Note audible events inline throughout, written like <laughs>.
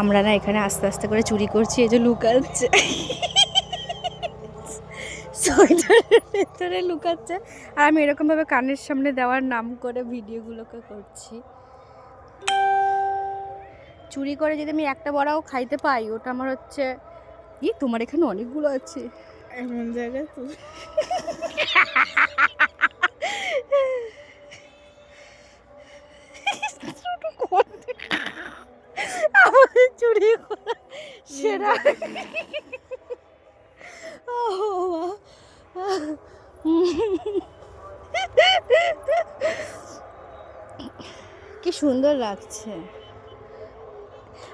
আমরা না এখানে আস্তে আস্তে করে চুরি করছি, এই যে লুকাচ্ছে। ভেতরে লুকাচ্ছে। আর আমি এরকমভাবে কানের সামনে দেওয়ার নাম করে ভিডিওগুলোকে করছি। চুরি করে যদি আমি একটা বড়াও খাইতে পাই, ওটা আমার হচ্ছে, ই, তোমার এখানে অনেকগুলো আছে। এমন জায়গায় চুরি ও কি সুন্দর লাগছে।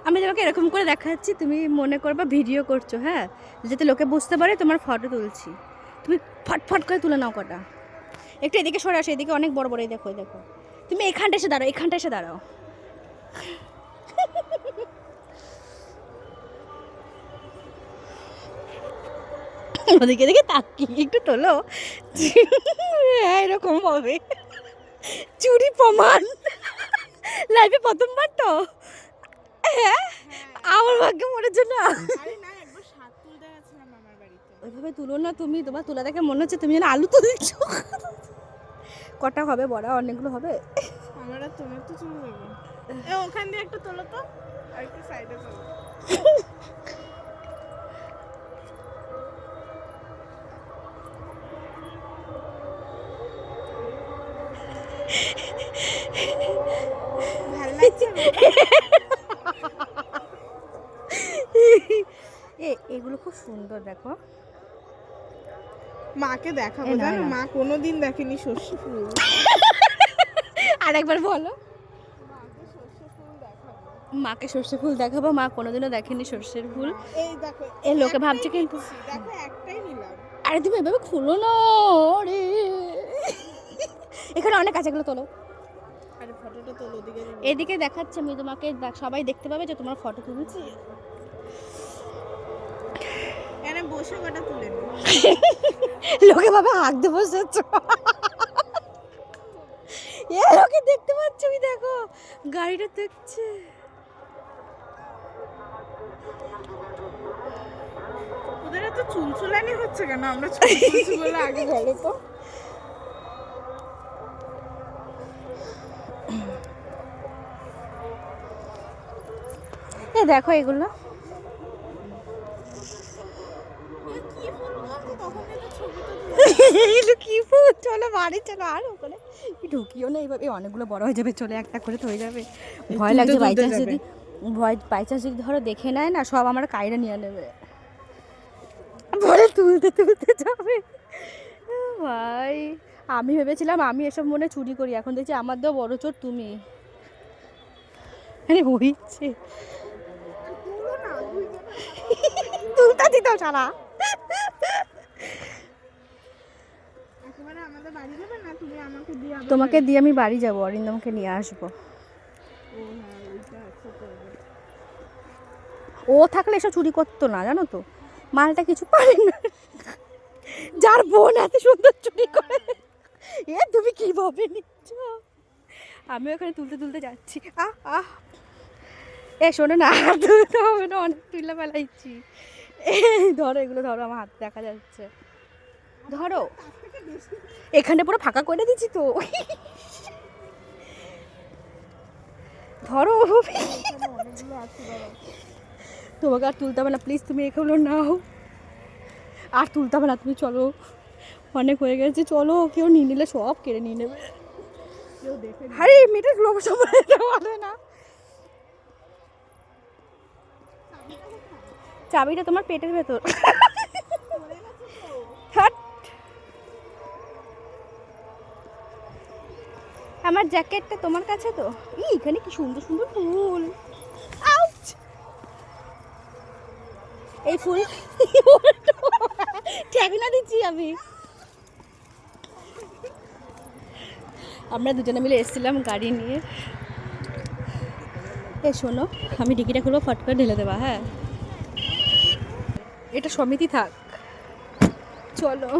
আমি তোমাকে এরকম করে দেখাচ্ছি তুমি মনে করবা ভিডিও করছ হ্যাঁ? যাতে লোকে বুঝতে পারে তোমার ফটো তুলছি। তুমি ফটফট করে তুলে নাও কটা। একটু এদিকে সরে আসো এদিকে অনেক বড় বড় দেখো দেখো। তুমি এখানটা এসে দাঁড়াও এখানটা এসে দাঁড়াও। ওদিকে দিকে তাকি একটু তোলো। হ্যাঁ এরকম হবে। চুরি প্রমাণ। লাইফে প্রথমবার তো। হ্যাঁ আমার ভাগ্যে মনে আমার বাড়িতে। ওইভাবে তুলো না তুমি তোমার তুলা দেখে মনে হচ্ছে তুমি যেন আলু তুলছো। কটা হবে বড়া? অনেকগুলো হবে? আমার তোমার তো চলে যাবে ওখান দিয়ে একটু তোলো তো আর একটু সাইডে তোলো ভালো লাগছে না? এ এগুলো খুব সুন্দর দেখো। মাকে দেখাবো জানো। মা কোনোদিন দেখেনি সর্ষে ফুল। আর একবার বলো। মাকে সর্ষে ফুল দেখাবো। মা কোনোদিনও দেখেনি সর্ষের ফুল। এই দেখো এ লোকে ভাবছে কিন্তু দেখো একটাই নিলাম। আরে তুমি এভাবে খুলো না রে। এখানে অনেক আছে এগুলো তোলো আরে ফটোটা তোলো ওদিকে দিবি। এদিকে দেখাচ্ছে আমি তোমাকে সবাই দেখতে পাবে যে তোমার ফটো তুলছি। এখানে বসে কটা তুলে <laughs> লোকে ভাবে হাঁক দিয়ে বসেছ এ লোকে দেখতে পাচ্ছ আমি দেখো গাড়িটা দেখছে। ওদের এত চুলচুলানি হচ্ছে কেন? আমরা চুলচুলছি বলে আগে বলো তো। <laughs> এ দেখো এগুলো। তো তো কি ফুল? চলো বাড়ি চলো আর ওখানে। ঢুকিও না এইভাবে অনেকগুলো বড় হয়ে যাবে চলে একটা করে তো হয়ে যাবে। ভয় তুলতে লাগছে বাই চান্স যদি ভয় বাই চান্স যদি ধরো দেখে নেয় না সব আমার কাইরে নিয়ে নেবে। বলে তুলতে তুলতে যাবে। ভাই। আমি ভেবেছিলাম আমি এসব মনে চুরি করি এখন দেখছি আমার দেওয়া বড় চোর তুমি। আরে হইছে। তুলতা সারা তোমাকে দিয়ে আমি বাড়ি যাব অরিন্দমকে নিয়ে আসব। ও হ্যাঁ ও থাকলে এসব চুরি করতো না জানো তো? মালটা কিছু পারে না। যার বোন এত সুন্দর চুরি করে। এ তুমি কীভাবে নিচ্ছ? আমি ওখানে তুলতে তুলতে যাচ্ছি। আহ আহ। এ শোনো না আর তুলতে হবে না অনেক তুলে ফেলাইছি ধরো এগুলো ধরো আমার হাত দেখা যাচ্ছে। ধরো। এখানে পুরো ফাঁকা করে দিচ্ছি তো। ধরো। তোমাকে আর তুলতে হবে না প্লিজ তুমি এগুলো নাও। আর তুলতে হবে না তুমি চলো। অনেক হয়ে গেছে চলো কেউ নিয়ে নিলে সব কেড়ে নিয়ে নেবে। আরে মেয়েটা লোক সময় না। চাবিটা তোমার পেটের ভেতর। আমার জ্যাকেটটা তোমার কাছে তো? ই, এখানে কি সুন্দর সুন্দর ফুল। এই ফুল <laughs> না দিচ্ছি আমি। আমরা দুজনে মিলে এসেছিলাম গাড়ি নিয়ে। এ শোনো আমি ডিকিটা খুলবো ফট করে ঢেলে দেবা হ্যাঁ? এটা সমিতি থাক। চলো।